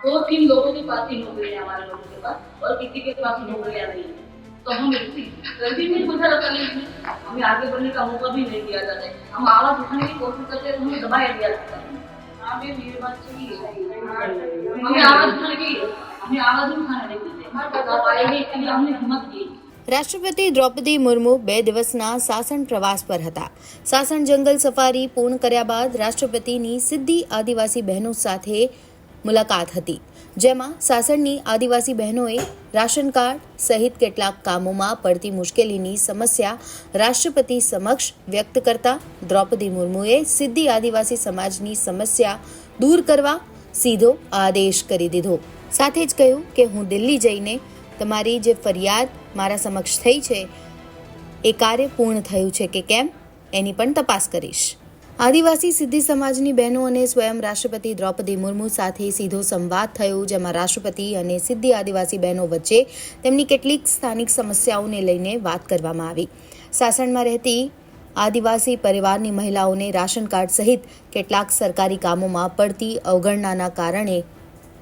दो तीन लोगों की पास ही नौकरी है हमारे लोगों के पास और किसी के पास नौकरियां नहीं है तो हम कभी भी पूछा जाता नहीं है हमें आगे बढ़ने का मौका भी नहीं दिया जाता है हम आवाज उठाने की कोशिश करते हैं तो हमें दबाया दिया जाता है हाँ मैं मेरी बात सुनिए हमें आवाज उठाने की हमें आवाज ही उठाने नहीं देते दबाए नहीं इसलिए हमने हिम्मत की રાષ્ટ્રપતિ દ્રૌપદી મુર્મુ બે દિવસના સાસણ પ્રવાસ પર હતા સાસણ જંગલ સફારી પૂર્ણ કર્યા બાદ રાષ્ટ્રપતિની સિદ્ધિ આદિવાસી બહેનો સાથે મુલાકાત હતી. જેમાં સાસણની આદિવાસી બહેનોએ રાશન કાર્ડ સહિત કેટલાક કામોમાં પડતી મુશ્કેલીની સમસ્યા રાષ્ટ્રપતિ સમક્ષ વ્યક્ત કરતા દ્રૌપદી મુર્મુએ સિદ્ધિ આદિવાસી સમાજની સમસ્યા દૂર કરવા સીધો આદેશ કરી દીધો. સાથે જ કહ્યું કે હું દિલ્હી જઈને તમારી જે ફરિયાદ મારા સમક્ષ થઈ છે, એ કાર્ય પૂર્ણ થયું છે કે કેમ, એની પણ તપાસ કરીશ. આદિવાસી સિદ્ધિ સમાજની બહેનો અને સ્વયં રાષ્ટ્રપતિ દ્રૌપદી મુર્મુ સાથે સીધો સંવાદ થયો, જેમાં રાષ્ટ્રપતિ અને સિદ્ધિ આદિવાસી બહેનો વચ્ચે તેમની કેટલીક સ્થાનિક સમસ્યાઓને લઈને વાત કરવામાં આવી. સાસણમાં રહેતી આદિવાસી પરિવારની મહિલાઓને રાશન કાર્ડ સહિત કેટલાક સરકારી કામોમાં પડતી અવગણનાના કારણે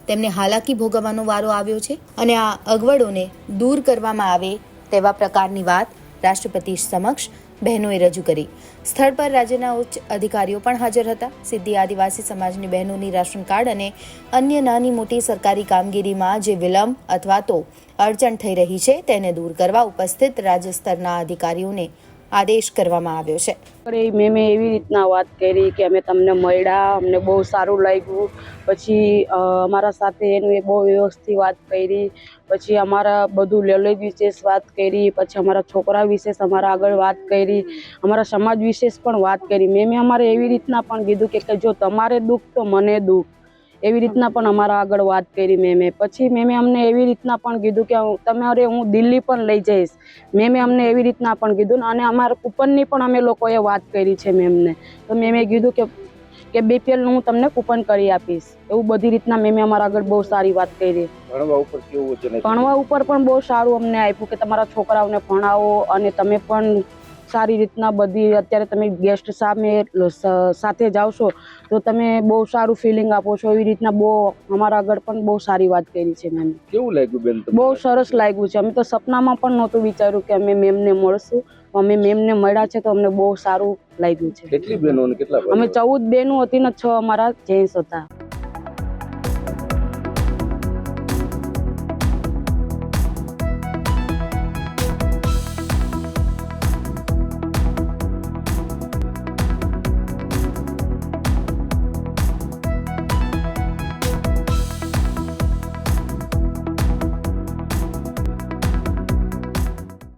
તેમને હાલાકી ભોગવવાનો વારો આવ્યો છે અને આ અગવડોને દૂર કરવામાં આવે તેવા પ્રકારની વાત રાષ્ટ્રપતિ સમક્ષ બહેનોએ રજૂ કરી. સ્થળ પર રાજ્યના ઉચ્ચ અધિકારીઓ પણ હાજર હતા. સિદ્ધિ આદિવાસી સમાજની બહેનોની રાશન કાર્ડ અને અન્ય નાની મોટી સરકારી કામગીરીમાં જે વિલંબ અથવા તો અડચણ થઈ રહી છે તેને દૂર કરવા ઉપસ્થિત રાજ્ય સ્તરના અધિકારીઓને આદેશ કરવામાં આવ્યો છે. મેં મેં એવી રીતના વાત કરી કે અમે તમને મળ્યા, અમને બહુ સારું લાગ્યું. પછી અમારા સાથે એનું એ બહુ વ્યવસ્થિત વાત કરી. પછી અમારા બધું લેલેજ વિશેષ વાત કરી. પછી અમારા છોકરા વિશેષ અમારા આગળ વાત કરી. અમારા સમાજ વિશેષ પણ વાત કરી. મેં મેં અમારે એવી રીતના પણ કીધું કે જો તમારે દુઃખ તો મને દુઃખ. એવી રીતના પણ અમારા આગળ વાત કરી મેં મેં પછી મેમે મેં અમને એવી રીતના પણ કીધું કે તમારે હું દિલ્હી પણ લઈ જઈશ. મેં મેં અમને એવી રીતના પણ કીધું અને અમારા કૂપનની પણ અમે લોકોએ વાત કરી છે મેમને. તો મેમે મેં કીધું કે કે બીપીએલનું હું તમને કૂપન કરી આપીશ. એવું બધી રીતના મેં મેં અમારા આગળ બહુ સારી વાત કરી. ભણવા ઉપર કેવું ભણવા ઉપર પણ બહુ સારું અમને આપ્યું કે તમારા છોકરાઓને ભણાવો અને તમે પણ સારી રીતના બધી અત્યારે તમે ગેસ્ટ સામે સાથે જાવશો તો તમે બહુ સારું ફિલિંગ આપો છો. એવી રીતના બહુ અમારા આગળ પણ બહુ સારી વાત કરી છે મેમ કેવું લાગ્યું બેન બહુ સરસ લાગ્યું છે. અમે તો સપનામાં પણ નહોતું વિચાર્યું કે અમે મેમને મળશું. અમે મેમને મળ્યા છે તો અમને બહુ સારું લાગ્યું છે. કેટલી બહેનો કેટલા અમે ચૌદ બેનું હતી ને છ અમારા જેન્ટ્સ હતા.